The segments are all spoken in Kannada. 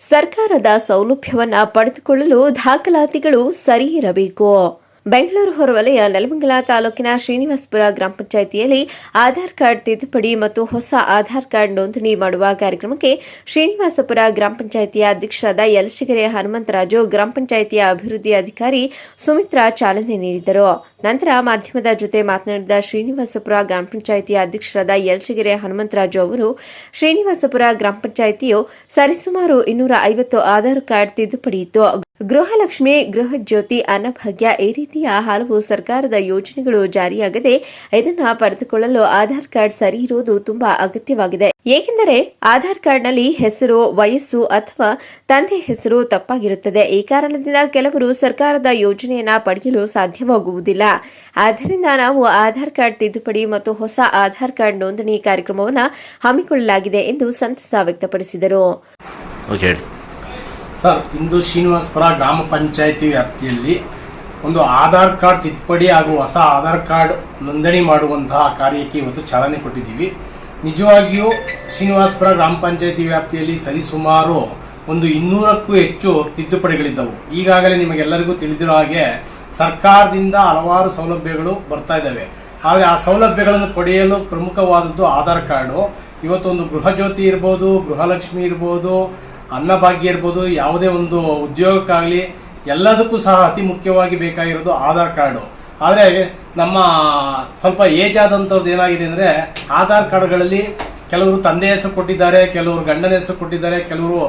ಸರ್ಕಾರದ ಸೌಲಭ್ಯವನ್ನು ಪಡೆದುಕೊಳ್ಳಲು ದಾಖಲಾತಿಗಳು ಸರಿ ಇರಬೇಕು. ಬೆಂಗಳೂರು ಹೊರವಲಯ ನೆಲಮಂಗಲ ತಾಲೂಕಿನ ಶ್ರೀನಿವಾಸಪುರ ಗ್ರಾಮ ಪಂಚಾಯಿತಿಯಲ್ಲಿ ಆಧಾರ್ ಕಾರ್ಡ್ ತಿದ್ದುಪಡಿ ಮತ್ತು ಹೊಸ ಆಧಾರ್ ಕಾರ್ಡ್ ನೋಂದಣಿ ಮಾಡುವ ಕಾರ್ಯಕ್ರಮಕ್ಕೆ ಶ್ರೀನಿವಾಸಪುರ ಗ್ರಾಮ ಪಂಚಾಯಿತಿಯ ಅಧ್ಯಕ್ಷರಾದ ಯಲಚಗೆರೆ ಹನುಮಂತರಾಜು, ಗ್ರಾಮ ಪಂಚಾಯಿತಿಯ ಅಭಿವೃದ್ಧಿ ಅಧಿಕಾರಿ ಸುಮಿತ್ರಾ ಚಾಲನೆ ನೀಡಿದರು. ನಂತರ ಮಾಧ್ಯಮದ ಜೊತೆ ಮಾತನಾಡಿದ ಶ್ರೀನಿವಾಸಪುರ ಗ್ರಾಮ ಪಂಚಾಯಿತಿಯ ಅಧ್ಯಕ್ಷರಾದ ಯಲ್ಚಗೆರೆ ಹನುಮಂತರಾಜು ಅವರು, ಶ್ರೀನಿವಾಸಪುರ ಗ್ರಾಮ ಪಂಚಾಯಿತಿಯು ಸರಿಸುಮಾರು ಇನ್ನೂರ ಐವತ್ತು ಆಧಾರ್ ಕಾರ್ಡ್ ತಿದ್ದುಪಡಿಯಿತು ಗೃಹಲಕ್ಷ್ಮಿ ಗೃಹ ಜ್ಯೋತಿ ಅನ್ನಭಾಗ್ಯ ಈ ರೀತಿಯ ಹಲವು ಸರ್ಕಾರದ ಯೋಜನೆಗಳು ಜಾರಿಯಾಗದೆ ಇದನ್ನು ಪಡೆದುಕೊಳ್ಳಲು ಆಧಾರ್ ಕಾರ್ಡ್ ಸರಿ ಇರುವುದು ತುಂಬಾ ಅಗತ್ಯವಾಗಿದೆ. ಏಕೆಂದರೆ ಆಧಾರ್ ಕಾರ್ಡ್ನಲ್ಲಿ ಹೆಸರು ವಯಸ್ಸು ಅಥವಾ ತಂದೆ ಹೆಸರು ತಪ್ಪಾಗಿರುತ್ತದೆ. ಈ ಕಾರಣದಿಂದ ಕೆಲವರು ಸರ್ಕಾರದ ಯೋಜನೆಯನ್ನು ಪಡೆಯಲು ಸಾಧ್ಯವಾಗುವುದಿಲ್ಲ. ಆದ್ದರಿಂದ ನಾವು ಆಧಾರ್ ಕಾರ್ಡ್ ತಿದ್ದುಪಡಿ ಮತ್ತು ಹೊಸ ಆಧಾರ್ ಕಾರ್ಡ್ ನೋಂದಣಿ ಕಾರ್ಯಕ್ರಮವನ್ನು ಹಮ್ಮಿಕೊಳ್ಳಲಾಗಿದೆ ಎಂದು ಸಂತಸ ವ್ಯಕ್ತಪಡಿಸಿದರು. ಓಕೆ ಸರ್ ಇಂದು ಶ್ರೀನಿವಾಸಪುರ ಗ್ರಾಮ ಪಂಚಾಯಿತಿ ವ್ಯಾಪ್ತಿಯಲ್ಲಿ ಒಂದು ಆಧಾರ್ ಕಾರ್ಡ್ ತಿದ್ದುಪಡಿ ಹಾಗೂ ಹೊಸ ಆಧಾರ್ ಕಾರ್ಡ್ ನೋಂದಣಿ ಮಾಡುವಂತಹ ಕಾರ್ಯಕ್ಕೆ ಇವತ್ತು ಚಾಲನೆ ಕೊಟ್ಟಿದ್ದೀವಿ. ನಿಜವಾಗಿಯೂ ಶ್ರೀನಿವಾಸಪುರ ಗ್ರಾಮ ಪಂಚಾಯಿತಿ ವ್ಯಾಪ್ತಿಯಲ್ಲಿ ಸರಿಸುಮಾರು ಒಂದು ಇನ್ನೂರಕ್ಕೂ ಹೆಚ್ಚು ತಿದ್ದುಪಡಿಗಳಿದ್ದವು. ಈಗಾಗಲೇ ನಿಮಗೆಲ್ಲರಿಗೂ ತಿಳಿದಿರೋ ಹಾಗೆ ಸರ್ಕಾರದಿಂದ ಹಲವಾರು ಸೌಲಭ್ಯಗಳು ಬರ್ತಾ ಇದ್ದಾವೆ. ಹಾಗೆ ಆ ಸೌಲಭ್ಯಗಳನ್ನು ಪಡೆಯಲು ಪ್ರಮುಖವಾದದ್ದು ಆಧಾರ್ ಕಾರ್ಡು. ಇವತ್ತು ಒಂದು ಗೃಹ ಜ್ಯೋತಿ ಇರ್ಬೋದು, ಗೃಹಲಕ್ಷ್ಮಿ ಇರ್ಬೋದು, ಅನ್ನಭಾಗ್ಯ ಇರ್ಬೋದು, ಯಾವುದೇ ಒಂದು ಉದ್ಯೋಗಕ್ಕಾಗಲಿ ಎಲ್ಲದಕ್ಕೂ ಸಹ ಅತಿ ಮುಖ್ಯವಾಗಿ ಬೇಕಾಗಿರೋದು ಆಧಾರ್ ಕಾರ್ಡು. ಆದರೆ ನಮ್ಮ ಸ್ವಲ್ಪ ಏಜ್ ಆದಂಥದ್ದು ಏನಾಗಿದೆ ಅಂದರೆ ಆಧಾರ್ ಕಾರ್ಡ್ಗಳಲ್ಲಿ ಕೆಲವರು ತಂದೆ ಹೆಸರು ಕೊಟ್ಟಿದ್ದಾರೆ, ಕೆಲವರು ಗಂಡನ ಹೆಸರು ಕೊಟ್ಟಿದ್ದಾರೆ, ಕೆಲವರು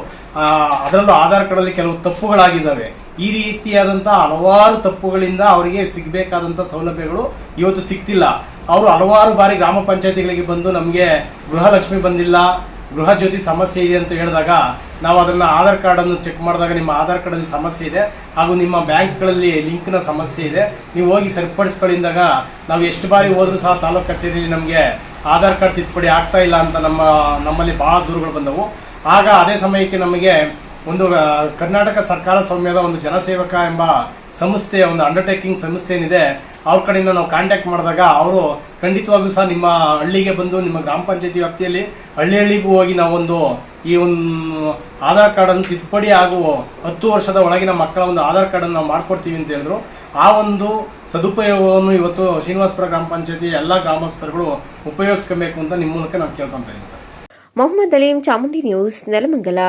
ಅದರಲ್ಲೂ ಆಧಾರ್ ಕಾರ್ಡಲ್ಲಿ ಕೆಲವು ತಪ್ಪುಗಳಾಗಿದ್ದಾವೆ. ಈ ರೀತಿಯಾದಂಥ ಹಲವಾರು ತಪ್ಪುಗಳಿಂದ ಅವರಿಗೆ ಸಿಗಬೇಕಾದಂಥ ಸೌಲಭ್ಯಗಳು ಇವತ್ತು ಸಿಗ್ತಿಲ್ಲ. ಅವರು ಹಲವಾರು ಬಾರಿ ಗ್ರಾಮ ಪಂಚಾಯತಿಗಳಿಗೆ ಬಂದು ನಮಗೆ ಗೃಹಲಕ್ಷ್ಮಿ ಬಂದಿಲ್ಲ. ಗೃಹ ಜ್ಯೋತಿ ಸಮಸ್ಯೆ ಇದೆ ಅಂತ ಹೇಳಿದಾಗ ನಾವು ಅದನ್ನು ಆಧಾರ್ ಕಾರ್ಡನ್ನು ಚೆಕ್ ಮಾಡಿದಾಗ ನಿಮ್ಮ ಆಧಾರ್ ಕಾರ್ಡಲ್ಲಿ ಸಮಸ್ಯೆ ಇದೆ ಹಾಗೂ ನಿಮ್ಮ ಬ್ಯಾಂಕ್ಗಳಲ್ಲಿ ಲಿಂಕ್ನ ಸಮಸ್ಯೆ ಇದೆ. ನೀವು ಹೋಗಿ ಸರಿಪಡಿಸ್ಕೊಳ್ಳಿಂದಾಗ ನಾವು ಎಷ್ಟು ಬಾರಿ ಹೋದರೂ ಸಹ ತಾಲೂಕು ಕಚೇರಿಯಲ್ಲಿ ನಮಗೆ ಆಧಾರ್ ಕಾರ್ಡ್ ತಿದ್ದುಪಡಿ ಆಗ್ತಾ ಇಲ್ಲ ಅಂತ ನಮ್ಮ ನಮ್ಮಲ್ಲಿ ಭಾಳ ದೂರುಗಳು ಬಂದವು. ಆಗ ಅದೇ ಸಮಯಕ್ಕೆ ನಮಗೆ ಒಂದು ಕರ್ನಾಟಕ ಸರ್ಕಾರ ಸ್ವಾಮ್ಯದ ಒಂದು ಜನಸೇವಕ ಎಂಬ ಸಂಸ್ಥೆಯ ಒಂದು ಅಂಡರ್ಟೇಕಿಂಗ್ ಸಂಸ್ಥೆ ಏನಿದೆ, ಅವ್ರ ಕಡೆಯಿಂದ ನಾವು ಕಾಂಟ್ಯಾಕ್ಟ್ ಮಾಡಿದಾಗ ಅವರು ಖಂಡಿತವಾಗಿಯೂ ಸಹ ನಿಮ್ಮ ಹಳ್ಳಿಗೆ ಬಂದು, ನಿಮ್ಮ ಗ್ರಾಮ ಪಂಚಾಯತಿ ವ್ಯಾಪ್ತಿಯಲ್ಲಿ ಹಳ್ಳಿ ಹಳ್ಳಿಗೂ ಹೋಗಿ ನಾವೊಂದು ಈ ಒಂದು ಆಧಾರ್ ಕಾರ್ಡನ್ನು ತಿದ್ದುಪಡಿ ಹಾಗೂ ಹತ್ತು ವರ್ಷದ ಒಳಗಿನ ಮಕ್ಕಳ ಒಂದು ಆಧಾರ್ ಕಾರ್ಡನ್ನು ನಾವು ಮಾಡ್ಕೊಡ್ತೀವಿ ಅಂತ ಹೇಳಿದ್ರು. ಆ ಒಂದು ಸದುಪಯೋಗವನ್ನು ಇವತ್ತು ಶ್ರೀನಿವಾಸಪುರ ಗ್ರಾಮ ಪಂಚಾಯತಿ ಎಲ್ಲ ಗ್ರಾಮಸ್ಥರುಗಳು ಉಪಯೋಗಿಸ್ಕೊಬೇಕು ಅಂತ ನಿಮ್ಮ ಮೂಲಕ ನಾವು ಕೇಳ್ಕೊತಾ ಇದ್ದೀನಿ ಸರ್. ಮೊಹಮ್ಮದ್ ಅಲೀಂ ಚಾಮುಂಡಿ ನ್ಯೂಸ್, ನೆಲಮಂಗಲ.